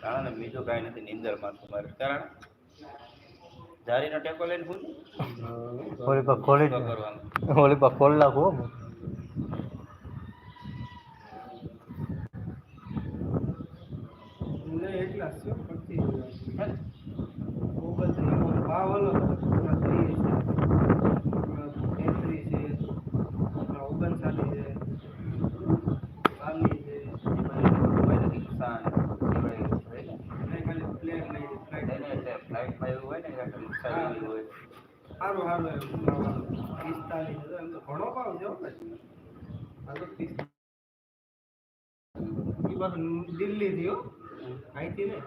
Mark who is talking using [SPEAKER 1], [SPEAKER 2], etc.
[SPEAKER 1] કારણ બીજો બીજું કાંઈ નથી નિંદરમાં મારે. કારણ જારીનો ટેકો લઈને હું?
[SPEAKER 2] ઓલી પર ખોલી
[SPEAKER 1] કરવાનું?
[SPEAKER 2] ઓલી પર ખોલ નાખું હો.
[SPEAKER 3] ને એટલા છે પછી ઓગણત્રીસ નો ભાવ અલગ પૂરા ત્રીસ છે પૂરા તેત્રીસ છે પૂરા ઓગણચાલીસ છે ચાલીસ છે
[SPEAKER 1] કોઈ નથી નુકસાન આપણે હોય ને
[SPEAKER 3] ને ખાલી પ્લેન લઈ ફ્લાઇટ
[SPEAKER 1] એને એટલે
[SPEAKER 3] ઘણો ભાવ છે હો ભાઈ દિલ્હી પાછું હો અહીંથી ને